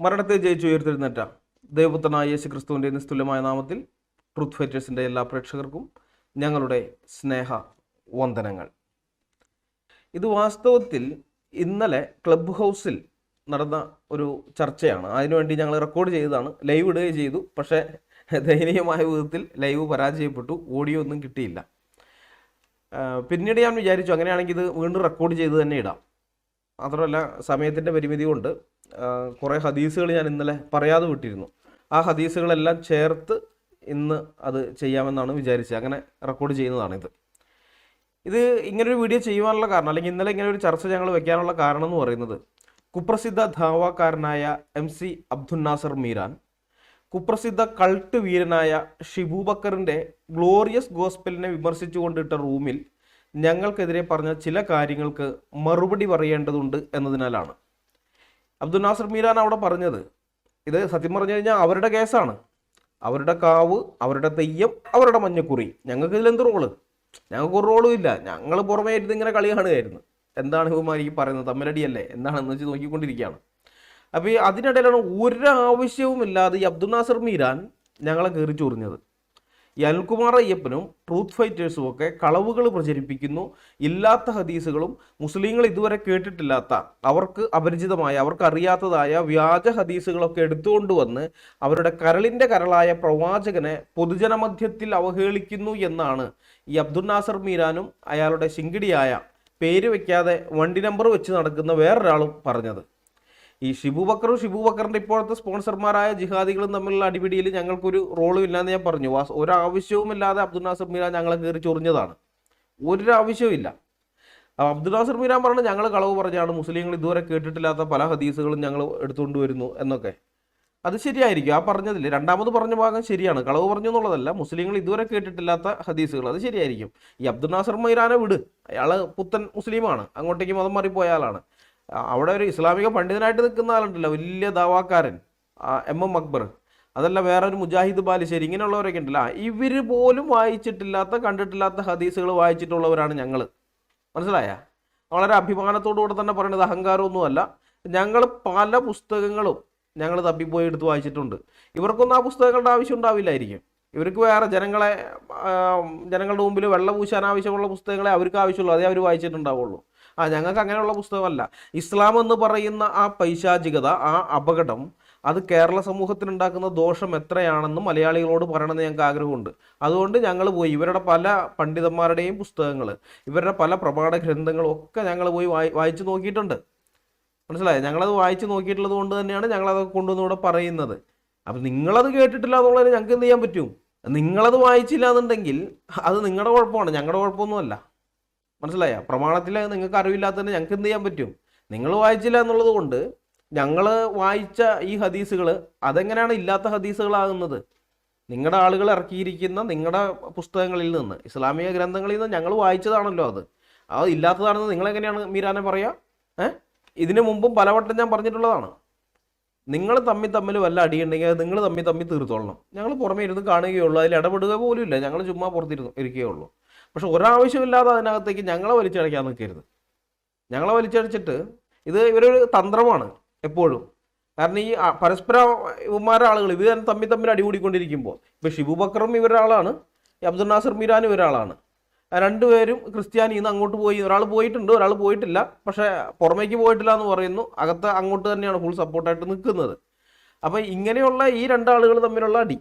മരണത്തെ ജയിച്ചു ഉയർത്തെഴുന്നേറ്റ ദൈവപുത്രനായ യേശു ക്രിസ്തുവിന്റെ നിസ്തുല്യമായ നാമത്തിൽ ട്രൂത്ത് ഫൈറ്റേഴ്സിന്റെ എല്ലാ പ്രേക്ഷകർക്കും ഞങ്ങളുടെ സ്നേഹ വന്ദനങ്ങൾ. ഇത് വാസ്തവത്തിൽ ഇന്നലെ ക്ലബ് ഹൗസിൽ നടന്ന ഒരു ചർച്ചയാണ്. അതിനുവേണ്ടി ഞങ്ങൾ റെക്കോർഡ് ചെയ്തതാണ്. ലൈവ് ഇടുകയും ചെയ്തു. പക്ഷേ ദയനീയമായ വിധത്തിൽ ലൈവ് പരാജയപ്പെട്ടു. ഓഡിയോ ഒന്നും കിട്ടിയില്ല. പിന്നീട് ഞാൻ വിചാരിച്ചു അങ്ങനെയാണെങ്കിൽ ഇത് വീണ്ടും റെക്കോർഡ് ചെയ്ത് തന്നെ ഇടാം. മാത്രമല്ല സമയത്തിന്റെ പരിമിതി കൊണ്ട് കുറേ ഹദീസുകൾ ഞാൻ ഇന്നലെ പറയാതെ വിട്ടിരുന്നു. ആ ഹദീസുകളെല്ലാം ചേർത്ത് ഇന്ന് അത് ചെയ്യാമെന്നാണ് വിചാരിച്ചത്. അങ്ങനെ റെക്കോർഡ് ചെയ്യുന്നതാണിത്. ഇത് ഇങ്ങനൊരു വീഡിയോ ചെയ്യുവാനുള്ള കാരണം അല്ലെങ്കിൽ ഇന്നലെ ഇങ്ങനെ ഒരു ചർച്ച ഞങ്ങൾ വെക്കാനുള്ള കാരണം എന്ന് പറയുന്നത് കുപ്രസിദ്ധ ധാവാക്കാരനായ എം സി അബ്ദുൽ നാസർ മീരാൻ കുപ്രസിദ്ധ കൾട്ട് വീരനായ ഷിബൂബക്കറിന്റെ ഗ്ലോറിയസ് ഗോസ്പെലിനെ വിമർശിച്ചുകൊണ്ടിട്ട റൂമിൽ ഞങ്ങൾക്കെതിരെ പറഞ്ഞ ചില കാര്യങ്ങൾക്ക് മറുപടി പറയേണ്ടതുണ്ട് എന്നതിനാലാണ്. അബ്ദുൽ നാസർ മീരാൻ അവിടെ പറഞ്ഞത്. ഇത് സത്യം പറഞ്ഞു കഴിഞ്ഞാൽ അവരുടെ കേസാണ്. അവരുടെ കാവ് അവരുടെ തെയ്യം അവരുടെ മഞ്ഞക്കുറി. ഞങ്ങൾക്ക് ഇതിലെന്ത് റോൾ ഞങ്ങൾക്ക് ഒരു റോളും ഇല്ല. ഞങ്ങൾ പുറമേ ഇരുന്ന് ഇങ്ങനെ കളി കാണുകയായിരുന്നു. എന്താണ് ഇവമാരിക്ക് ഈ പറയുന്നത്? തമ്മിലടിയല്ലേ? എന്താണെന്ന് വെച്ച് നോക്കിക്കൊണ്ടിരിക്കുകയാണ്. അപ്പോൾ ഈ അതിനിടയിലാണ് ഒരു ആവശ്യവുമില്ലാതെ ഈ അബ്ദുൽ നാസർ മീരാൻ ഞങ്ങളെ കയറി ചൊറിഞ്ഞത്. ഈ അനിൽകുമാർ അയ്യപ്പനും ട്രൂത്ത് ഫൈറ്റേഴ്സും ഒക്കെ കളവുകൾ പ്രചരിപ്പിക്കുന്നു. ഇല്ലാത്ത ഹദീസുകളും മുസ്ലിങ്ങൾ ഇതുവരെ കേട്ടിട്ടില്ലാത്ത അവർക്ക് അപരിചിതമായ അവർക്ക് അറിയാത്തതായ വ്യാജ ഹദീസുകളൊക്കെ എടുത്തുകൊണ്ട് വന്ന് അവരുടെ കരളിന്റെ കരളായ പ്രവാചകനെ പൊതുജനമധ്യത്തിൽ അവഹേളിക്കുന്നു എന്നാണ് ഈ അബ്ദുൽ നാസർ മീരാനും അയാളുടെ ശിങ്കിടിയായ പേര് വയ്ക്കാതെ വണ്ടി നമ്പർ വെച്ച് നടക്കുന്ന വേറൊരാളും പറഞ്ഞത്. ഈ ഷിബു ബക്കറും ഷിബു ഇപ്പോഴത്തെ സ്പോൺസർമാരായ ജിഹാദികളും തമ്മിലുള്ള അടിപിടിയിൽ ഞങ്ങൾക്കൊരു റോളും ഇല്ലാന്ന് ഞാൻ പറഞ്ഞു. വാസ്- ഒരാവശ്യവുമില്ലാതെ അബ്ദുൽ നാസർ മീരാൻ ഞങ്ങളെ കയറി ചൊറിഞ്ഞതാണ്. ഒരാവശ്യവും ഇല്ല. അബ്ദുൽ നാസർ മീരാൻ പറഞ്ഞു ഞങ്ങൾ കളവ് പറഞ്ഞാണ്. മുസ്ലിങ്ങൾ ഇതുവരെ കേട്ടിട്ടില്ലാത്ത പല ഹദീസുകളും ഞങ്ങൾ എടുത്തുകൊണ്ട് വരുന്നു എന്നൊക്കെ. അത് ശരിയായിരിക്കും. ആ പറഞ്ഞതിൽ രണ്ടാമത് പറഞ്ഞ ഭാഗം ശരിയാണ്. കളവ് പറഞ്ഞു എന്നുള്ളതല്ല മുസ്ലിങ്ങൾ ഇതുവരെ കേട്ടിട്ടില്ലാത്ത ഹദീസുകൾ അത് ശരിയായിരിക്കും. ഈ അബ്ദുൽ നാസർ മൈരാനെ വിട്. അയാൾ പുത്തൻ മുസ്ലിമാണ്. അങ്ങോട്ടേക്ക് മതം മാറിപ്പോയ ആളാണ്. ആ, അവിടെ ഒരു ഇസ്ലാമിക പണ്ഡിതനായിട്ട് നിൽക്കുന്ന ആളുണ്ടല്ലോ വലിയ ദാവാക്കാരൻ എം എം അക്ബർ. അതല്ല വേറെ ഒരു മുജാഹിദ് ബാലിശ്ശേരി ഇങ്ങനെയുള്ളവരൊക്കെ ഉണ്ടല്ലോ. ഇവർ പോലും വായിച്ചിട്ടില്ലാത്ത കണ്ടിട്ടില്ലാത്ത ഹദീസുകൾ വായിച്ചിട്ടുള്ളവരാണ് ഞങ്ങൾ മനസ്സിലായ? വളരെ അഭിമാനത്തോടുകൂടെ തന്നെ പറയുന്നത് അഹങ്കാരമൊന്നുമല്ല. ഞങ്ങൾ പല പുസ്തകങ്ങളും ഞങ്ങൾ തപ്പിപ്പോയി എടുത്ത് വായിച്ചിട്ടുണ്ട്. ഇവർക്കൊന്നും ആ പുസ്തകങ്ങളുടെ ആവശ്യം ഉണ്ടാവില്ലായിരിക്കും. ഇവർക്ക് വേറെ ജനങ്ങളെ ജനങ്ങളുടെ മുമ്പിൽ വെള്ളം പൂശാൻ ആവശ്യമുള്ള പുസ്തകങ്ങളെ അവർക്ക് ആവശ്യമുള്ളൂ. അതേ അവർ വായിച്ചിട്ടുണ്ടാവുള്ളൂ. ആ ഞങ്ങൾക്ക് അങ്ങനെയുള്ള പുസ്തകമല്ല. ഇസ്ലാം എന്ന് പറയുന്ന ആ പൈശാചികത ആ അപകടം അത് കേരള സമൂഹത്തിനുണ്ടാക്കുന്ന ദോഷം എത്രയാണെന്ന് മലയാളികളോട് പറയണമെന്ന് ഞങ്ങൾക്ക് ആഗ്രഹമുണ്ട്. അതുകൊണ്ട് ഞങ്ങൾ പോയി. ഇവരുടെ പല പണ്ഡിതന്മാരുടെയും പുസ്തകങ്ങൾ ഇവരുടെ പല പ്രമാണ ഗ്രന്ഥങ്ങളും ഒക്കെ ഞങ്ങൾ പോയി വായി വായിച്ചു നോക്കിയിട്ടുണ്ട്. മനസ്സിലായോ? ഞങ്ങളത് വായിച്ചു നോക്കിയിട്ടുള്ളത് കൊണ്ട് തന്നെയാണ് ഞങ്ങളതൊക്കെ കൊണ്ടുവന്ന് ഇവിടെ പറയുന്നത്. അപ്പം നിങ്ങളത് കേട്ടിട്ടില്ല എന്നുള്ളതിന് ഞങ്ങൾക്ക് എന്ത് ചെയ്യാൻ പറ്റും? നിങ്ങളത് വായിച്ചില്ല എന്നുണ്ടെങ്കിൽ അത് നിങ്ങളുടെ കുഴപ്പമാണ്. ഞങ്ങളുടെ കുഴപ്പമൊന്നുമല്ല. മനസ്സിലായ? പ്രമാണത്തിൽ നിങ്ങൾക്ക് അറിവില്ലാത്തതിന് ഞങ്ങൾക്ക് എന്ത് ചെയ്യാൻ പറ്റും? നിങ്ങൾ വായിച്ചില്ല എന്നുള്ളത് കൊണ്ട് ഞങ്ങൾ വായിച്ച ഈ ഹദീസുകൾ അതെങ്ങനെയാണ് ഇല്ലാത്ത ഹദീസുകളാകുന്നത്? നിങ്ങളുടെ ആളുകൾ ഇറക്കിയിരിക്കുന്ന നിങ്ങളുടെ പുസ്തകങ്ങളിൽ നിന്ന് ഇസ്ലാമിക ഗ്രന്ഥങ്ങളിൽ നിന്ന് ഞങ്ങൾ വായിച്ചതാണല്ലോ അത്. അത് ഇല്ലാത്തതാണെന്ന് നിങ്ങളെങ്ങനെയാണ് മീരാനെ പറയുക ഏഹ് ഇതിനു മുമ്പും പലവട്ടം ഞാൻ പറഞ്ഞിട്ടുള്ളതാണ്. നിങ്ങൾ തമ്മിൽ തമ്മിൽ വല്ല അടിയുണ്ടെങ്കിൽ നിങ്ങൾ തമ്മിൽ തമ്മിൽ തീർത്തോളണം. ഞങ്ങൾ പുറമേ ഇരുന്ന് കാണുകയുള്ളൂ. അതിൽ ഇടപെടുക പോലും ഇല്ല. ഞങ്ങൾ ചുമ്മാ പുറത്തിരുന്നു ഇരിക്കുകയുള്ളൂ. പക്ഷെ ഒരാവശ്യമില്ലാതെ അതിനകത്തേക്ക് ഞങ്ങളെ വലിച്ചടയ്ക്കാൻ നിൽക്കരുത്. ഞങ്ങളെ വലിച്ചടിച്ചിട്ട് ഇത് ഇവരൊരു തന്ത്രമാണ് എപ്പോഴും. കാരണം ഈ പരസ്പര ഇവന്മാരുടെ ആളുകൾ ഇവർ തമ്മിൽ തമ്മിൽ അടികൂടിക്കൊണ്ടിരിക്കുമ്പോൾ ഇപ്പോൾ ഷിബു ഇവരാളാണ് ഇവരൊരാളാണ് അബ്ദുൽ നാസർ മീരാനും ഇവരൊരാളാണ് ആ രണ്ടുപേരും ക്രിസ്ത്യാനി ഇന്ന് അങ്ങോട്ട് പോയി ഒരാൾ പോയിട്ടുണ്ട് ഒരാൾ പോയിട്ടില്ല പക്ഷേ പുറമേക്ക് പോയിട്ടില്ല എന്ന് പറയുന്നു അകത്ത് അങ്ങോട്ട് തന്നെയാണ് ഫുൾ സപ്പോർട്ടായിട്ട് നിൽക്കുന്നത്. അപ്പോൾ ഇങ്ങനെയുള്ള ഈ രണ്ടാളുകൾ തമ്മിലുള്ള അടി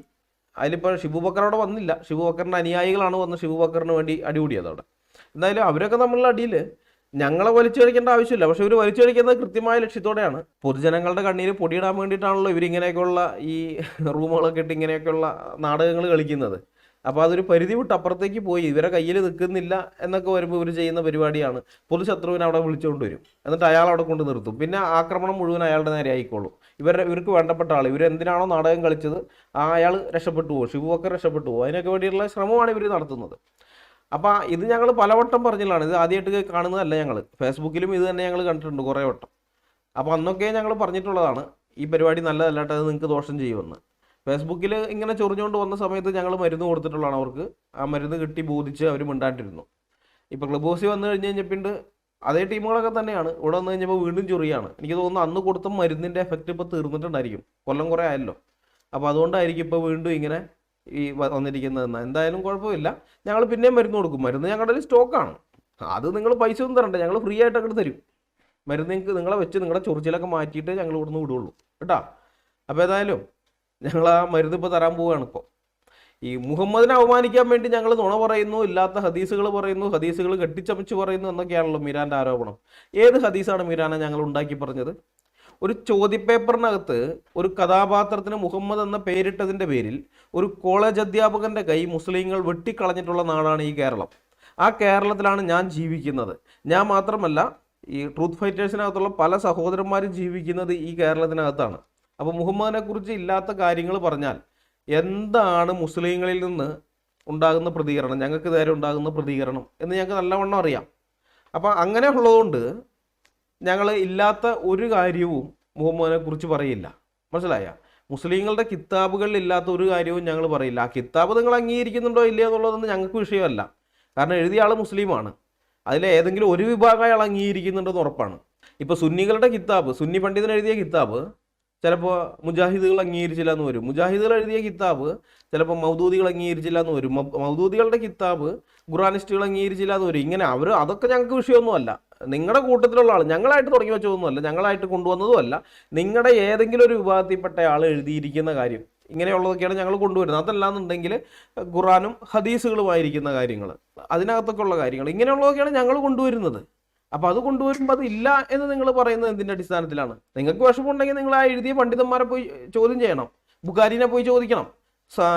അതിലിപ്പോൾ ഷിബു ബക്കർ അവിടെ വന്നില്ല. ഷിബു ബക്കറിന്റെ അനുയായികളാണ് വന്ന് ഷിബു ബക്കറിന് വേണ്ടി അടികൂടിയത് അവിടെ. എന്തായാലും അവരൊക്കെ നമ്മളുടെ അടിയിൽ ഞങ്ങളെ വലിച്ചു ആവശ്യമില്ല. പക്ഷെ ഇവർ വലിച്ചു കൃത്യമായ ലക്ഷ്യത്തോടെയാണ്. പൊതുജനങ്ങളുടെ കണ്ണീര് പൊടിയിടാൻ വേണ്ടിയിട്ടാണല്ലോ ഇവരിങ്ങനെയൊക്കെയുള്ള ഈ റൂമുകളൊക്കെ ഇട്ട് ഇങ്ങനെയൊക്കെയുള്ള നാടകങ്ങൾ കളിക്കുന്നത്. അപ്പോൾ അതൊരു പരിധി വിട്ട് അപ്പുറത്തേക്ക് പോയി. ഇവരെ കയ്യിൽ നിൽക്കുന്നില്ല എന്നൊക്കെ വരുമ്പോൾ ഇവർ ചെയ്യുന്ന പരിപാടിയാണ്. പൊതുശത്രുവിനെ അവിടെ വിളിച്ചുകൊണ്ട് വരും. എന്നിട്ട് അയാൾ അവിടെ കൊണ്ട് നിർത്തും. പിന്നെ ആക്രമണം മുഴുവൻ അയാളുടെ നേരെ ആയിക്കോളും. ഇവരുടെ ഇവർക്ക് വേണ്ടപ്പെട്ട ആൾ ഇവർ എന്തിനാണോ നാടകം കളിച്ചത് ആ അയാൾ രക്ഷപ്പെട്ടു പോകും ഷിബുവൊക്കെ രക്ഷപ്പെട്ടു പോകും അതിനൊക്കെ വേണ്ടിയുള്ള ശ്രമമാണ് ഇവർ നടത്തുന്നത്. അപ്പോൾ ഇത് ഞങ്ങൾ പലവട്ടം പറഞ്ഞതാണ് ഇത് ആദ്യമായിട്ട് കാണുന്നതല്ല ഞങ്ങൾ ഫേസ്ബുക്കിലും ഇത് തന്നെ ഞങ്ങൾ കണ്ടിട്ടുണ്ട് കുറേ വട്ടം. അപ്പോൾ അന്നൊക്കെ ഞങ്ങൾ പറഞ്ഞിട്ടുള്ളതാണ് ഈ പരിപാടി നല്ലതല്ലാട്ട് അത് നിങ്ങൾക്ക് ദോഷം ചെയ്യുമെന്ന്. ഫേസ്ബുക്കിൽ ഇങ്ങനെ ചൊറിഞ്ഞുകൊണ്ട് വന്ന സമയത്ത് ഞങ്ങൾ മരുന്ന് കൊടുത്തിട്ടുള്ളതാണ് അവർക്ക്. ആ മരുന്ന് കിട്ടി ബോധിച്ച് അവർ മിണ്ടാണ്ടിരുന്നു. ഇപ്പോൾ ക്ലബ് ഹൗസിൽ വന്നു കഴിഞ്ഞ് കഴിഞ്ഞപ്പോൾ അതേ ടീമുകളൊക്കെ തന്നെയാണ്. ഇവിടെ വന്നു കഴിഞ്ഞപ്പോൾ വീണ്ടും ചൊറിയാണ്. എനിക്ക് തോന്നുന്നു അന്ന് കൊടുത്ത മരുന്നിന്റെ എഫക്റ്റ് ഇപ്പോൾ തീർന്നിട്ടുണ്ടായിരിക്കും. കൊല്ലം കുറേ ആയല്ലോ. അപ്പോൾ അതുകൊണ്ടായിരിക്കും ഇപ്പോൾ വീണ്ടും ഇങ്ങനെ ഈ വന്നിരിക്കുന്നതെന്ന്. എന്തായാലും കുഴപ്പമില്ല. ഞങ്ങൾ പിന്നെയും മരുന്ന് കൊടുക്കും. മരുന്ന് ഞങ്ങളുടെ ഒരു സ്റ്റോക്കാണ്. അത് നിങ്ങൾ പൈസ ഒന്നും തരണ്ട. ഞങ്ങൾ ഫ്രീ ആയിട്ട് അങ്ങോട്ട് തരും. മരുന്ന് നിങ്ങൾക്ക് നിങ്ങളെ വെച്ച് നിങ്ങളുടെ ചൊറിച്ചിലൊക്കെ മാറ്റിയിട്ട് ഞങ്ങൾ ഇവിടുന്ന് വിടുള്ളൂ. കേട്ടോ? അപ്പോൾ ഏതായാലും ഞങ്ങൾ ആ മരുന്ന് ഇപ്പോൾ തരാൻ പോവുകയാണ് ഇപ്പോൾ ഈ മുഹമ്മദിനെ അവമാനിക്കാൻ വേണ്ടി ഞങ്ങൾ നുണ പറയുന്നു ഇല്ലാത്ത ഹദീസുകൾ പറയുന്നു ഹദീസുകൾ കെട്ടിച്ചമച്ച് പറയുന്നു എന്നൊക്കെയാണല്ലോ മീരാന്റെ ആരോപണം. ഏത് ഹദീസാണ് മീരാനെ ഞങ്ങൾ ഉണ്ടാക്കി പറഞ്ഞത്? ഒരു ചോദ്യപേപ്പറിനകത്ത് ഒരു കഥാപാത്രത്തിന് മുഹമ്മദ് എന്ന പേരിട്ടതിന്റെ പേരിൽ ഒരു കോളേജ് അധ്യാപകന്റെ കൈ മുസ്ലിങ്ങൾ വെട്ടിക്കളഞ്ഞിട്ടുള്ള നാടാണ് ഈ കേരളം. ആ കേരളത്തിലാണ് ഞാൻ ജീവിക്കുന്നത്. ഞാൻ മാത്രമല്ല ഈ ട്രൂത്ത് ഫൈറ്റേഴ്സിനകത്തുള്ള പല സഹോദരന്മാരും ജീവിക്കുന്നത് ഈ കേരളത്തിനകത്താണ്. അപ്പോൾ മുഹമ്മദിനെ കുറിച്ച് ഇല്ലാത്ത കാര്യങ്ങൾ പറഞ്ഞാൽ എന്താണ് മുസ്ലിങ്ങളിൽ നിന്ന് ഉണ്ടാകുന്ന പ്രതികരണം? ഞങ്ങൾക്ക് നേരെ ഉണ്ടാകുന്ന പ്രതികരണം എന്ന് ഞങ്ങൾക്ക് നല്ലവണ്ണം അറിയാം. അപ്പോൾ അങ്ങനെ ഉള്ളതുകൊണ്ട് ഞങ്ങൾ ഇല്ലാത്ത ഒരു കാര്യവും മുഹമ്മദിനെ കുറിച്ച് പറയില്ല. മനസ്സിലായ? മുസ്ലിങ്ങളുടെ കിതാബുകളിൽ ഇല്ലാത്ത ഒരു കാര്യവും ഞങ്ങൾ പറയില്ല. ആ കിതാബ് നിങ്ങൾ അംഗീകരിക്കുന്നുണ്ടോ ഇല്ലയോ എന്നുള്ളതൊന്നും ഞങ്ങൾക്ക് വിഷയമല്ല. കാരണം എഴുതിയ ആൾ മുസ്ലിമാണ്. അതിലെ ഏതെങ്കിലും ഒരു വിഭാഗം അയാൾ അംഗീകരിക്കുന്നുണ്ടെന്ന് ഉറപ്പാണ്. ഇപ്പോൾ സുന്നികളുടെ കിതാബ് സുന്നി പണ്ഡിതൻ എഴുതിയ കിതാബ് ചിലപ്പോൾ മുജാഹിദുകൾ അംഗീകരിച്ചില്ല എന്ന് വരും. മുജാഹിദുകൾ എഴുതിയ കിതാബ് ചിലപ്പോൾ മൗദൂദികൾ അംഗീകരിച്ചില്ല എന്ന് വരും മൗദൂദികളുടെ കിതാബ് ഖുറാനിസ്റ്റുകൾ അംഗീകരിച്ചില്ല എന്ന് വരും. ഇങ്ങനെ അവർ അതൊക്കെ ഞങ്ങൾക്ക് വിഷയമൊന്നുമല്ല. നിങ്ങളുടെ കൂട്ടത്തിലുള്ള ആൾ ഞങ്ങളായിട്ട് തുടങ്ങി വെച്ചതൊന്നുമല്ല. ഞങ്ങളായിട്ട് കൊണ്ടുവന്നതുമല്ല. നിങ്ങളുടെ ഏതെങ്കിലും ഒരു വിഭാഗത്തിൽപ്പെട്ട ആൾ എഴുതിയിരിക്കുന്ന കാര്യം. ഇങ്ങനെയുള്ളതൊക്കെയാണ് ഞങ്ങൾ കൊണ്ടുവരുന്നത്. അതല്ലാന്നുണ്ടെങ്കിൽ ഖുറാനും ഹദീസുകളുമായിരിക്കുന്ന കാര്യങ്ങൾ അതിനകത്തൊക്കെ ഉള്ള കാര്യങ്ങൾ ഇങ്ങനെയുള്ളതൊക്കെയാണ് ഞങ്ങൾ കൊണ്ടുവരുന്നത്. അപ്പോൾ അത് കൊണ്ടുവരുമ്പോൾ അത് ഇല്ല എന്ന് നിങ്ങൾ പറയുന്നത് എന്തിന്റെ അടിസ്ഥാനത്തിലാണ്? നിങ്ങൾക്ക് വിഷമമുണ്ടെങ്കിൽ നിങ്ങൾ ആ എഴുതിയ പണ്ഡിതന്മാരെ പോയി ചോദ്യം ചെയ്യണം. ബുഖാരിനെ പോയി ചോദിക്കണം.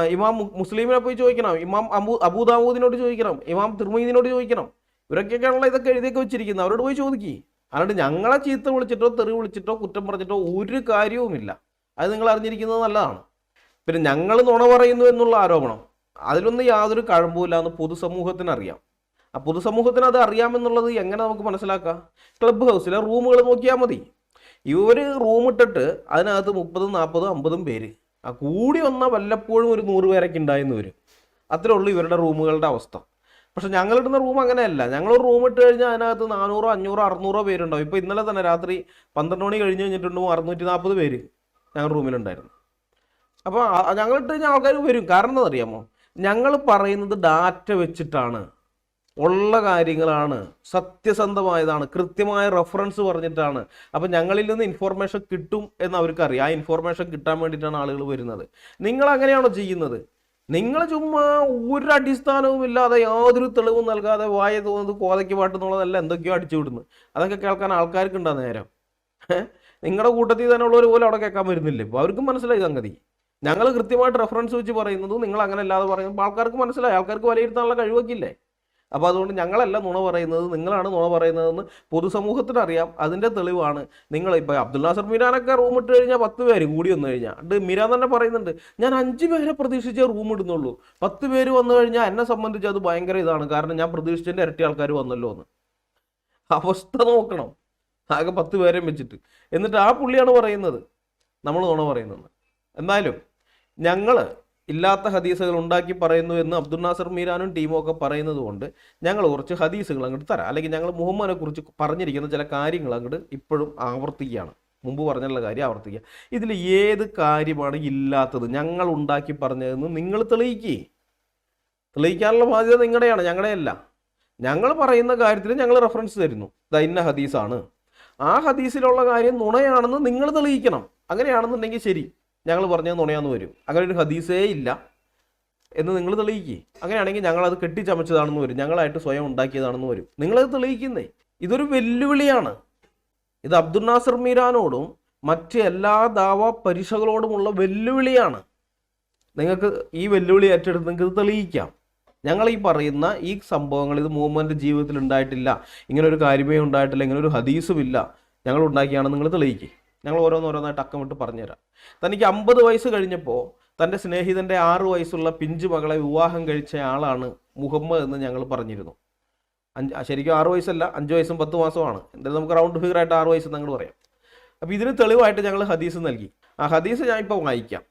ഇമാം മുസ്ലിമിനെ പോയി ചോദിക്കണം. ഇമാം അബു അബൂദാവൂദിനോട് ചോദിക്കണം. ഇമാം തിർമീദിനോട് ചോദിക്കണം. ഇവരൊക്കെയാണല്ലോ ഇതൊക്കെ എഴുതിയൊക്കെ വെച്ചിരിക്കുന്നത്. അവരോട് പോയി ചോദിക്കി. അല്ലാണ്ട് ഞങ്ങളെ ചീത്ത വിളിച്ചിട്ടോ തെറി വിളിച്ചിട്ടോ കുറ്റം പറഞ്ഞിട്ടോ ഒരു കാര്യവുമില്ല. അത് നിങ്ങൾ അറിഞ്ഞിരിക്കുന്നത് നല്ലതാണ്. പിന്നെ ഞങ്ങൾ നുണ പറയുന്നു എന്നുള്ള ആരോപണം. അതിലൊന്നും യാതൊരു കഴമ്പുമില്ല എന്ന് പൊതുസമൂഹത്തിന് അറിയാം. ആ പൊതുസമൂഹത്തിന് അത് അറിയാമെന്നുള്ളത് എങ്ങനെ നമുക്ക് മനസ്സിലാക്കാം? ക്ലബ് ഹൗസിലെ റൂമുകൾ നോക്കിയാൽ മതി. ഇവർ റൂം ഇട്ടിട്ട് അതിനകത്ത് മുപ്പതും നാൽപ്പതും അമ്പതും പേര്. ആ കൂടി വന്നാൽ വല്ലപ്പോഴും ഒരു നൂറ് പേരൊക്കെ ഉണ്ടായെന്ന് വരും അത്രേ ഉള്ളൂ ഇവരുടെ റൂമുകളുടെ അവസ്ഥ. പക്ഷെ ഞങ്ങളിടുന്ന റൂം അങ്ങനെയല്ല. ഞങ്ങൾ ഒരു റൂം ഇട്ട് കഴിഞ്ഞാൽ അതിനകത്ത് നാനൂറോ അഞ്ഞൂറോ അറുന്നൂറോ പേരുണ്ടാവും. ഇപ്പോൾ ഇന്നലെ തന്നെ രാത്രി പന്ത്രണ്ട് മണി കഴിഞ്ഞ് കഴിഞ്ഞിട്ടുണ്ടോ അറുന്നൂറ്റി നാൽപ്പത് പേര് ഞങ്ങളുടെ റൂമിലുണ്ടായിരുന്നു. അപ്പോൾ ഞങ്ങൾ ഇട്ട് കഴിഞ്ഞാൽ ആൾക്കാർ വരും. കാരണം എന്താ അറിയാമോ ഞങ്ങൾ പറയുന്നത് ഡാറ്റ വെച്ചിട്ടാണ്. ഉള്ള കാര്യങ്ങളാണ്. സത്യസന്ധമായതാണ്. കൃത്യമായ റെഫറൻസ് പറഞ്ഞിട്ടാണ്. അപ്പം ഞങ്ങളിൽ നിന്ന് ഇൻഫോർമേഷൻ കിട്ടും എന്ന് അവർക്കറിയാം. ആ ഇൻഫോർമേഷൻ കിട്ടാൻ വേണ്ടിയിട്ടാണ് ആളുകൾ വരുന്നത്. നിങ്ങൾ അങ്ങനെയാണോ ചെയ്യുന്നത്? നിങ്ങൾ ചുമ്മാ ഒരു അടിസ്ഥാനവും ഇല്ലാതെ യാതൊരു തെളിവും നൽകാതെ വായ തോന്നുന്നത് കോതയ്ക്ക് പാട്ടെന്നുള്ളതല്ല എന്തൊക്കെയോ അടിച്ചു വിടുന്നു അതൊക്കെ കേൾക്കാൻ ആൾക്കാർക്ക് ഉണ്ടാ നേരം? നിങ്ങളുടെ കൂട്ടത്തിൽ തന്നെ ഉള്ളവർ പോലും അവിടെ കേൾക്കാൻ വരുന്നില്ല? ഇപ്പോൾ അവർക്കും മനസ്സിലായി സംഗതി. ഞങ്ങൾ കൃത്യമായിട്ട് റെഫറൻസ് വെച്ച് പറയുന്നതും നിങ്ങൾ അങ്ങനെ അല്ലാതെ പറയുന്നു ആൾക്കാർക്ക് മനസ്സിലായി. ആൾക്കാർക്ക് വിലയിരുത്താനുള്ള കഴിവൊക്കെ ഇല്ലേ? അപ്പോൾ അതുകൊണ്ട് ഞങ്ങളല്ല നുണ പറയുന്നത് നിങ്ങളാണ് നുണ പറയുന്നതെന്ന് പൊതുസമൂഹത്തിന് അറിയാം അതിന്റെ തെളിവാണ് നിങ്ങൾ ഇപ്പോൾ അബ്ദുൽ നാസർ മീരാനൊക്കെ റൂം ഇട്ട് കഴിഞ്ഞാൽ പത്ത് പേര് കൂടി വന്നു കഴിഞ്ഞാൽ അത് മീരാൻ തന്നെ പറയുന്നുണ്ട് ഞാൻ അഞ്ച് പേരെ പ്രതീക്ഷിച്ചേ റൂം ഇടുന്നുള്ളൂ. പത്ത് പേര് വന്നു കഴിഞ്ഞാൽ എന്നെ സംബന്ധിച്ച് അത് ഭയങ്കര ഇതാണ്. കാരണം ഞാൻ പ്രതീക്ഷിച്ചതിന്റെ ഇരട്ടി ആൾക്കാർ വന്നല്ലോ എന്ന്. അവസ്ഥ നോക്കണം. ആകെ പത്ത് പേരെയും വെച്ചിട്ട്. എന്നിട്ട് ആ പുള്ളിയാണ് പറയുന്നത്. നമ്മൾ നുണ പറയുന്നത്. എന്തായാലും ഞങ്ങൾ ഇല്ലാത്ത ഹദീസുകൾ ഉണ്ടാക്കി പറയുന്നു എന്ന് അബ്ദുൽ നാസർ മീരാനും ടീമും ഒക്കെ പറയുന്നത് കൊണ്ട് ഞങ്ങൾ കുറച്ച് ഹദീസുകൾ അങ്ങോട്ട് തരാം. അല്ലെങ്കിൽ ഞങ്ങൾ മുഹമ്മദിനെ കുറിച്ച് പറഞ്ഞിരിക്കുന്ന ചില കാര്യങ്ങൾ അങ്ങോട്ട് ഇപ്പോഴും ആവർത്തിക്കുകയാണ്. മുമ്പ് പറഞ്ഞുള്ള കാര്യം ആവർത്തിക്കുക. ഇതിൽ ഏത് കാര്യമാണ് ഇല്ലാത്തത്? ഞങ്ങൾ ഉണ്ടാക്കി പറഞ്ഞതെന്ന് നിങ്ങൾ തെളിയിക്കേ. തെളിയിക്കാനുള്ള ബാധ്യത നിങ്ങളുടെയാണ് ഞങ്ങളുടെയല്ല. ഞങ്ങൾ പറയുന്ന കാര്യത്തിൽ ഞങ്ങൾ റെഫറൻസ് തരുന്നു. ദാ ഇന്ന ഹദീസാണ്. ആ ഹദീസിലുള്ള കാര്യം നുണയാണെന്ന് നിങ്ങൾ തെളിയിക്കണം. അങ്ങനെയാണെന്നുണ്ടെങ്കിൽ ശരി. ഞങ്ങൾ പറഞ്ഞത് നുണയാന്ന് വരും. അങ്ങനെ ഒരു ഹദീസേ ഇല്ല. എന്ന് നിങ്ങൾ തെളിയിക്കേ. അങ്ങനെയാണെങ്കിൽ ഞങ്ങൾ അത് കെട്ടിച്ചമച്ചതാണെന്ന് വരും. ഞങ്ങളായിട്ട് സ്വയം ഉണ്ടാക്കിയതാണെന്ന് വരും. നിങ്ങളത് തെളിയിക്കുന്നേ. ഇതൊരു വെല്ലുവിളിയാണ്. ഇത് അബ്ദുൽ നാസർ മീരാനോടും മറ്റ് എല്ലാ ദാവ പരീക്ഷകളോടുമുള്ള വെല്ലുവിളിയാണ്. നിങ്ങൾക്ക് ഈ വെല്ലുവിളി ഏറ്റെടുത്ത് നിങ്ങൾക്ക് ഇത് തെളിയിക്കാം. ഞങ്ങൾ ഈ പറയുന്ന ഈ സംഭവങ്ങൾ ഇത് മൂവ്മെന്റ് ജീവിതത്തിൽ ഉണ്ടായിട്ടില്ല. ഇങ്ങനെ ഒരു കാര്യമേ ഉണ്ടായിട്ടില്ല. ഇങ്ങനെ ഒരു ഹദീസും ഇല്ല. ഞങ്ങൾ ഉണ്ടാക്കിയാണെന്ന് നിങ്ങൾ തെളിയിക്കുക ഞങ്ങൾ ഓരോന്നോരോന്നായിട്ട് അക്കം വിട്ട് പറഞ്ഞുതരാം. തനിക്ക് അമ്പത് വയസ്സ് കഴിഞ്ഞപ്പോൾ തന്റെ സ്നേഹിതന്റെ ആറു വയസ്സുള്ള പിഞ്ചു മകളെ വിവാഹം കഴിച്ച ആളാണ് മുഹമ്മദ് എന്ന് ഞങ്ങൾ പറഞ്ഞിരുന്നു. അഞ്ച് ശരിക്കും ആറു വയസ്സല്ല അഞ്ച് വയസ്സും പത്ത് മാസമാണ് എന്തായാലും നമുക്ക് റൗണ്ട് ഫിഗർ ആയിട്ട് ആറു വയസ്സ് ഞങ്ങൾ പറയാം. അപ്പോൾ ഇതിന് തെളിവായിട്ട് ഞങ്ങൾ ഹദീസ് നൽകി. ആ ഹദീസ് ഞാൻ ഇപ്പോൾ വായിക്കാം.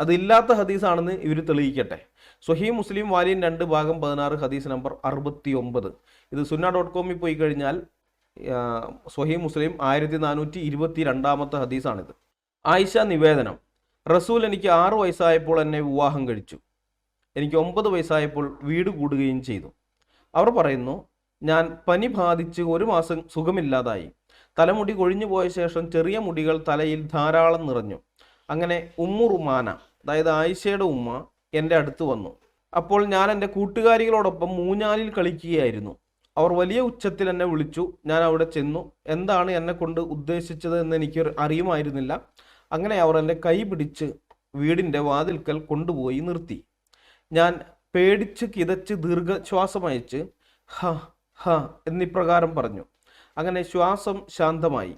അതില്ലാത്ത ഹദീസാണെന്ന് ഇവർ തെളിയിക്കട്ടെ. സ്വഹീ മുസ്ലിം വാലിയൻ രണ്ട് ഭാഗം പതിനാറ് ഹദീസ് നമ്പർ അറുപത്തി ഒമ്പത് ഇത് സുന്ന ഡോട്ട് കോമിൽ പോയി കഴിഞ്ഞാൽ സ്വഹീ മുസ്ലിം ആയിരത്തി നാനൂറ്റി ഇരുപത്തി രണ്ടാമത്തെ ഹദീസാണിത്. ആയിഷ നിവേദനം. റസൂൽ എനിക്ക് ആറു വയസ്സായപ്പോൾ എന്നെ വിവാഹം കഴിച്ചു. എനിക്ക് ഒമ്പത് വയസ്സായപ്പോൾ വീട് കൂടുകയും ചെയ്തു. അവർ പറയുന്നു ഞാൻ പനി ബാധിച്ച് ഒരു മാസം സുഖമില്ലാതായി. തലമുടി കൊഴിഞ്ഞു പോയ ശേഷം ചെറിയ മുടികൾ തലയിൽ ധാരാളം നിറഞ്ഞു. അങ്ങനെ ഉമ്മുറുമാന അതായത് ആയിഷയുടെ ഉമ്മ എന്റെ അടുത്ത് വന്നു. അപ്പോൾ ഞാൻ എന്റെ കൂട്ടുകാരികളോടൊപ്പം മൂഞ്ഞാലിൽ കളിക്കുകയായിരുന്നു. അവർ വലിയ ഉച്ചത്തിൽ എന്നെ വിളിച്ചു. ഞാൻ അവിടെ ചെന്നു. എന്താണ് എന്നെ കൊണ്ട് ഉദ്ദേശിച്ചത് എന്ന് എനിക്ക് അറിയുമായിരുന്നില്ല. അങ്ങനെ അവർ എന്റെ കൈ പിടിച്ച് വീടിന്റെ വാതിൽക്കൽ കൊണ്ടുപോയി നിർത്തി. ഞാൻ പേടിച്ച് കിതച്ച് ദീർഘശ്വാസമയച്ച് ഹ ഹ എന്നിപ്രകാരം പറഞ്ഞു. അങ്ങനെ ശ്വാസം ശാന്തമായി.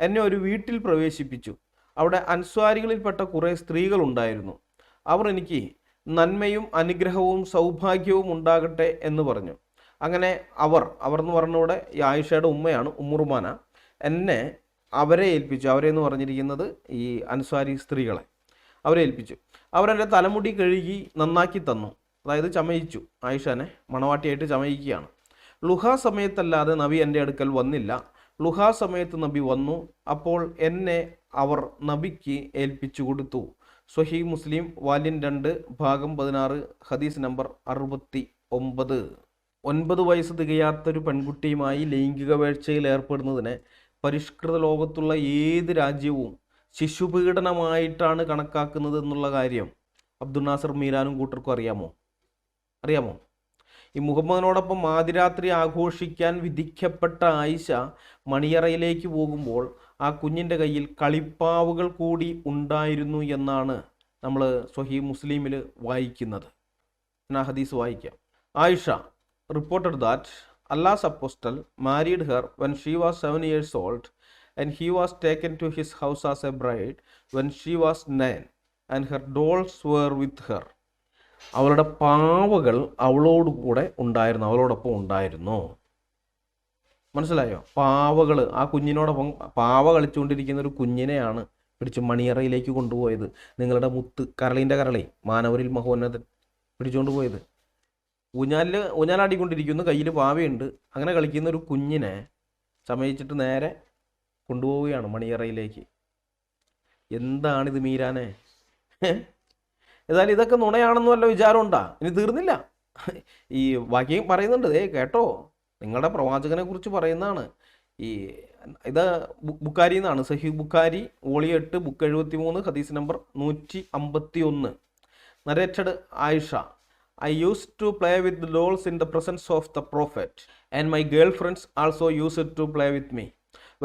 എന്നെ ഒരു വീട്ടിൽ പ്രവേശിപ്പിച്ചു. അവിടെ അൻസ്വാരികളിൽപ്പെട്ട കുറേ സ്ത്രീകളുണ്ടായിരുന്നു. അവർ എനിക്ക് നന്മയും അനുഗ്രഹവും സൗഭാഗ്യവും ഉണ്ടാകട്ടെ എന്ന് പറഞ്ഞു. അങ്ങനെ അവർ അവർ എന്ന് പറഞ്ഞൂടെ ഈ ആയിഷയുടെ ഉമ്മയാണ് ഉമ്മുറുമാന. എന്നെ അവരെ ഏൽപ്പിച്ചു. അവരെ എന്ന് പറഞ്ഞിരിക്കുന്നത് ഈ അൻസ്വാരി സ്ത്രീകളെ. അവരെ ഏൽപ്പിച്ചു. അവരെന്റെ തലമുടി കഴുകി നന്നാക്കി തന്നു. അതായത് ചമയിച്ചു. ആയിഷനെ മണവാട്ടിയായിട്ട് ചമയിക്കുകയാണ്. ലുഹാ സമയത്തല്ലാതെ നബി എന്റെ അടുക്കൽ വന്നില്ല. ലുഹാ സമയത്ത് നബി വന്നു. അപ്പോൾ എന്നെ അവർ നബിക്ക് ഏൽപ്പിച്ചു കൊടുത്തു. സ്വഹി മുസ്ലിം വാല്യൻ രണ്ട് ഭാഗം പതിനാറ് ഹദീസ് നമ്പർ അറുപത്തി ഒമ്പത്. ഒൻപത് വയസ്സ് തികയാത്തൊരു പെൺകുട്ടിയുമായി ലൈംഗിക വേഴ്ചയിൽ ഏർപ്പെടുന്നതിനെ പരിഷ്കൃത ലോകത്തുള്ള ഏത് രാജ്യവും ശിശുപീഡനമായിട്ടാണ് കണക്കാക്കുന്നത് എന്നുള്ള കാര്യം അബ്ദുൽ നാസർ മീരാനും കൂട്ടർക്കും അറിയാമോ? അറിയാമോ? ഈ മുഹമ്മദിനോടൊപ്പം ആദിരാത്രി ആഘോഷിക്കാൻ വിധിക്കപ്പെട്ട ആയിഷ മണിയറയിലേക്ക് പോകുമ്പോൾ ആ കുഞ്ഞിന്റെ കയ്യിൽ കളിപ്പാവുകൾ കൂടി ഉണ്ടായിരുന്നു എന്നാണ് നമ്മൾ സ്വഹീ മുസ്ലിമിൽ വായിക്കുന്നത്. ആ ഹദീസ് വായിക്കാം. Aisha reported that Allah's apostle married her when she was seven years old, and he was taken to his house as a bride when she was nine, and her dolls were with her. അവളുടെ പാവകൾ അവളോട് കൂടെ ഉണ്ടായിരുന്നു അവളോടൊപ്പം ഉണ്ടായിരുന്നു. മനസ്സിലായോ? പാവകൾ ആ കുഞ്ഞിനോടൊപ്പം പാവ കളിച്ചുകൊണ്ടിരിക്കുന്ന ഒരു കുഞ്ഞിനെയാണ് പിടിച്ച് മണിയറയിലേക്ക് കൊണ്ടുപോയത്. നിങ്ങളുടെ മുത്ത് കരളിന്റെ കരളി മാനവരിൽ മഹോന്നതൻ പിടിച്ചുകൊണ്ട് പോയത്. ഊഞ്ഞാലിൽ ഊഞ്ഞാലാടിക്കൊണ്ടിരിക്കുന്നു കയ്യിൽ പാവയുണ്ട് അങ്ങനെ കളിക്കുന്ന ഒരു കുഞ്ഞിനെ ചമയിച്ചിട്ട് നേരെ കൊണ്ടുപോവുകയാണ് മണിയറയിലേക്ക്. എന്താണിത് മീരാനെ? ഏതായാലും ഇതൊക്കെ നുണയാണെന്നും വല്ല വിചാരം ഉണ്ടാ? ഇനി തീർന്നില്ല. ഈ ബാക്കി പറയുന്നുണ്ട് ഏ കേട്ടോ നിങ്ങളുടെ പ്രവാചകനെ കുറിച്ച് പറയുന്നതാണ്. ഈ ഇത് ബുക്കാരി എന്നാണ് സഹി ബുക്കാരി ഓളി എട്ട് ബുക്ക് എഴുപത്തി മൂന്ന് ഹദീസ് നമ്പർ നൂറ്റി അമ്പത്തി ഒന്ന് narrated Aisha. I use to play with dolls in the presence of the prophet and my girl friends also use to play with me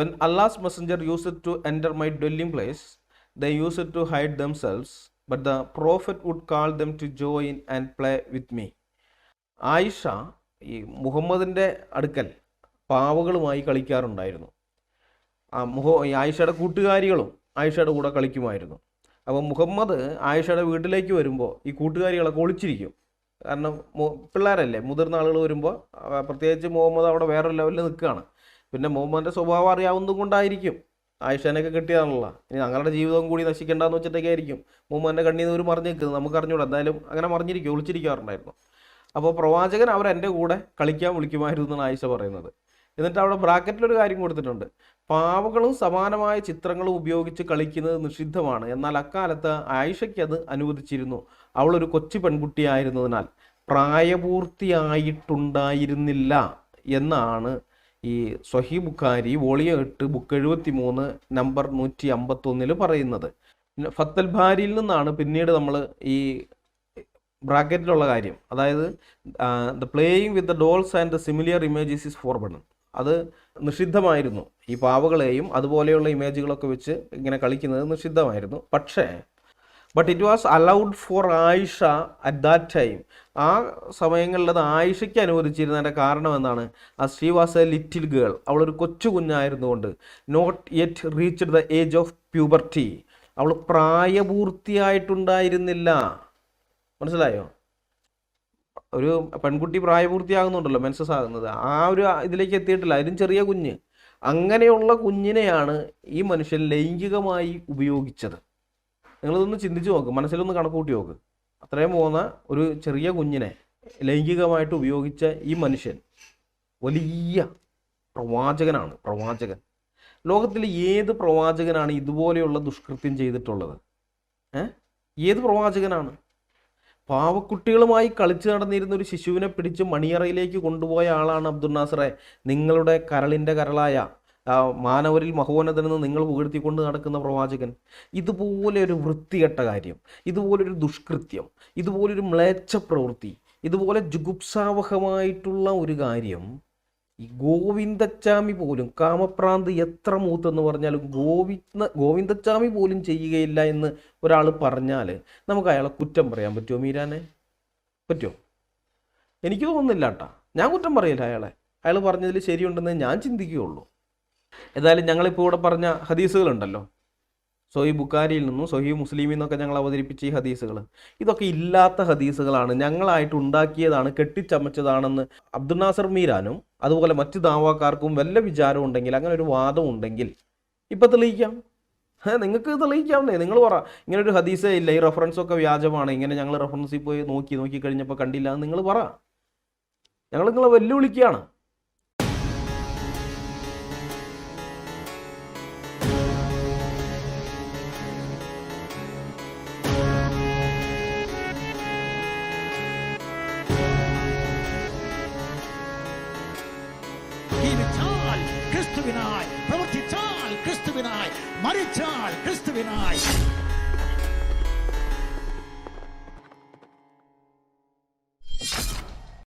when Allah's messenger use to enter my dwelling place they use to to hide themselves, but the prophet would call them to join and play with me. Aisha ഈ മുഹമ്മദിന്റെ അടുക്കൽ പാവകളുമായി കളിക്കാറുണ്ടായിരുന്നു. ആ മുഹ ആയിഷയുടെ കൂട്ടുകാരികളും ആയിഷയുടെ കൂടെ കളിക്കുമായിരുന്നു. അപ്പോൾ മുഹമ്മദ് ആയിഷയുടെ വീട്ടിലേക്ക് വരുമ്പോൾ ഈ കൂട്ടുകാരികളൊക്കെ ഒളിച്ചിരിക്കും കാരണം പിള്ളേരല്ലേ മുതിർന്ന ആളുകൾ വരുമ്പോൾ പ്രത്യേകിച്ച് മുഹമ്മദ് അവിടെ വേറെ ലെവലിൽ നിൽക്കുകയാണ് പിന്നെ മുഹമ്മദിന്റെ സ്വഭാവം അറിയാവുന്നത് കൊണ്ടായിരിക്കും. ആയിഷാനൊക്കെ കിട്ടിയതാണല്ലോ. ഇനി ഞങ്ങളുടെ ജീവിതം കൂടി നശിക്കേണ്ടെന്ന് വെച്ചിട്ടൊക്കെ ആയിരിക്കും. മുഹമ്മദിന്റെ കണ്ണിൽ നിന്ന് ഒരു മറിഞ്ഞ് നിൽക്കുന്നത്. നമുക്ക് അറിഞ്ഞൂടാ. എന്തായാലും അങ്ങനെ മറിഞ്ഞിരിക്കും ഒളിച്ചിരിക്കാറുണ്ടായിരുന്നു. അപ്പോൾ പ്രവാചകൻ അവർ എന്റെ കൂടെ കളിക്കാൻ വിളിക്കുമായിരുന്നു എന്നാണ് ആയിഷ പറയുന്നത്. എന്നിട്ട് അവിടെ ബ്രാക്കറ്റിലൊരു കാര്യം കൊടുത്തിട്ടുണ്ട്. പാവകളും സമാനമായ ചിത്രങ്ങളും ഉപയോഗിച്ച് കളിക്കുന്നത് നിഷിദ്ധമാണ്. എന്നാൽ അക്കാലത്ത് ആയിഷയ്ക്ക് അത് അനുവദിച്ചിരുന്നു. അവളൊരു കൊച്ചു പെൺകുട്ടിയായിരുന്നതിനാൽ പ്രായപൂർത്തിയായിട്ടുണ്ടായിരുന്നില്ല എന്നാണ് ഈ സ്വഹി ബുഖാരി വോളിയ എട്ട് ബുക്ക് എഴുപത്തി മൂന്ന് നമ്പർ നൂറ്റി അമ്പത്തൊന്നിൽ പറയുന്നത് ഫത്തൽ ഭാരിയിൽ നിന്നാണ് പിന്നീട് നമ്മൾ ഈ ബ്രാക്കറ്റിലുള്ള കാര്യം. അതായത് the playing with the dolls and the similar images is forbidden അത് നിഷിദ്ധമായിരുന്നു. ഈ പാവകളെയും അതുപോലെയുള്ള ഇമേജുകളൊക്കെ വെച്ച് ഇങ്ങനെ കളിക്കുന്നത് നിഷിദ്ധമായിരുന്നു. പക്ഷേ but it was allowed for Aisha at that time ആ സമയങ്ങളിൽ അത് ആയിഷയ്ക്ക് അനുവദിച്ചിരുന്നതിന്റെ കാരണം എന്താണ്? ആ she was a little girl അവളൊരു കൊച്ചു കുഞ്ഞായിരുന്നുകൊണ്ട് not yet reached the age of puberty അവൾ പ്രായപൂർത്തിയായിട്ടുണ്ടായിരുന്നില്ല. മനസ്സിലായോ? ഒരു പെൺകുട്ടി പ്രായപൂർത്തിയാകുന്നുണ്ടല്ലോ മെൻസസ് ആകുന്നത് ആ ഒരു ഇതിലേക്ക് എത്തിയിട്ടില്ല. അതിലും ചെറിയ കുഞ്ഞ്. അങ്ങനെയുള്ള കുഞ്ഞിനെയാണ് ഈ മനുഷ്യൻ ലൈംഗികമായി ഉപയോഗിച്ചത്. നിങ്ങളിതൊന്ന് ചിന്തിച്ച് നോക്ക്. മനസ്സിലൊന്ന് കണക്കൂട്ടി നോക്ക്. അത്രയും പോകുന്ന ഒരു ചെറിയ കുഞ്ഞിനെ ലൈംഗികമായിട്ട് ഉപയോഗിച്ച ഈ മനുഷ്യൻ വലിയ പ്രവാചകനാണ്. പ്രവാചകൻ. ലോകത്തിൽ ഏത് പ്രവാചകനാണ് ഇതുപോലെയുള്ള ദുഷ്കൃത്യം ചെയ്തിട്ടുള്ളത്? ഏത് പ്രവാചകനാണ്? പാവക്കുട്ടികളുമായി കളിച്ചു നടന്നിരുന്ന ഒരു ശിശുവിനെ പിടിച്ച് മണിയറയിലേക്ക് കൊണ്ടുപോയ ആളാണ് അബ്ദുൽ നാസറെ. നിങ്ങളുടെ കരളിന്റെ കരളായ മാനവരിൽ മഹോന്നതനെന്ന് നിങ്ങൾ പുകഴ്ത്തിക്കൊണ്ട് നടക്കുന്ന പ്രവാചകൻ. ഇതുപോലെ ഒരു വൃത്തികെട്ട കാര്യം ഇതുപോലൊരു ദുഷ്കൃത്യം ഇതുപോലൊരു മ്ലേച്ഛ പ്രവൃത്തി ഇതുപോലെ ജുഗുപ്സാവഹമായിട്ടുള്ള ഒരു കാര്യം ഈ ഗോവിന്ദച്ചാമി പോലും കാമപ്രാന്ത് എത്ര മൂത്തെന്ന് പറഞ്ഞാലും ഗോവിന്ദ ഗോവിന്ദച്ചാമി പോലും ചെയ്യുകയില്ല എന്ന് ഒരാൾ പറഞ്ഞാൽ നമുക്ക് അയാളെ കുറ്റം പറയാൻ പറ്റുമോ മീരാനെ? പറ്റുമോ? എനിക്ക് തോന്നുന്നില്ല കേട്ടാ ഞാൻ കുറ്റം പറയില്ല അയാളെ. അയാൾ പറഞ്ഞതിൽ ശരിയുണ്ടെന്ന് ഞാൻ ചിന്തിക്കുകയുള്ളൂ. ഏതായാലും ഞങ്ങളിപ്പോൾ ഇവിടെ പറഞ്ഞ ഹദീസുകളുണ്ടല്ലോ. സൊഹി ബുക്കാരിയിൽ നിന്നും സൊഹി മുസ്ലിമിൽ നിന്നൊക്കെ ഞങ്ങൾ അവതരിപ്പിച്ച ഈ ഹദീസുകൾ. ഇതൊക്കെ ഇല്ലാത്ത ഹദീസുകളാണ്. ഞങ്ങളായിട്ട് ഉണ്ടാക്കിയതാണ് കെട്ടിച്ചമച്ചതാണെന്ന് അബ്ദുൽ നാസർ മീരാനും അതുപോലെ മറ്റ് ദാവാക്കാർക്കും വല്ല വിചാരം ഉണ്ടെങ്കിൽ അങ്ങനെ ഒരു വാദം ഉണ്ടെങ്കിൽ ഇപ്പം തെളിയിക്കാം. നിങ്ങൾക്ക് തെളിയിക്കാവുന്നേ. നിങ്ങൾ പറ. ഇങ്ങനെ ഒരു ഹദീസേ ഇല്ല. ഈ റെഫറൻസ് ഒക്കെ വ്യാജമാണ്. ഇങ്ങനെ ഞങ്ങൾ റെഫറൻസിൽ പോയി നോക്കി നോക്കി കഴിഞ്ഞപ്പോൾ കണ്ടില്ല നിങ്ങൾ പറ. ഞങ്ങൾ നിങ്ങളെ വെല്ലുവിളിക്കുകയാണ്.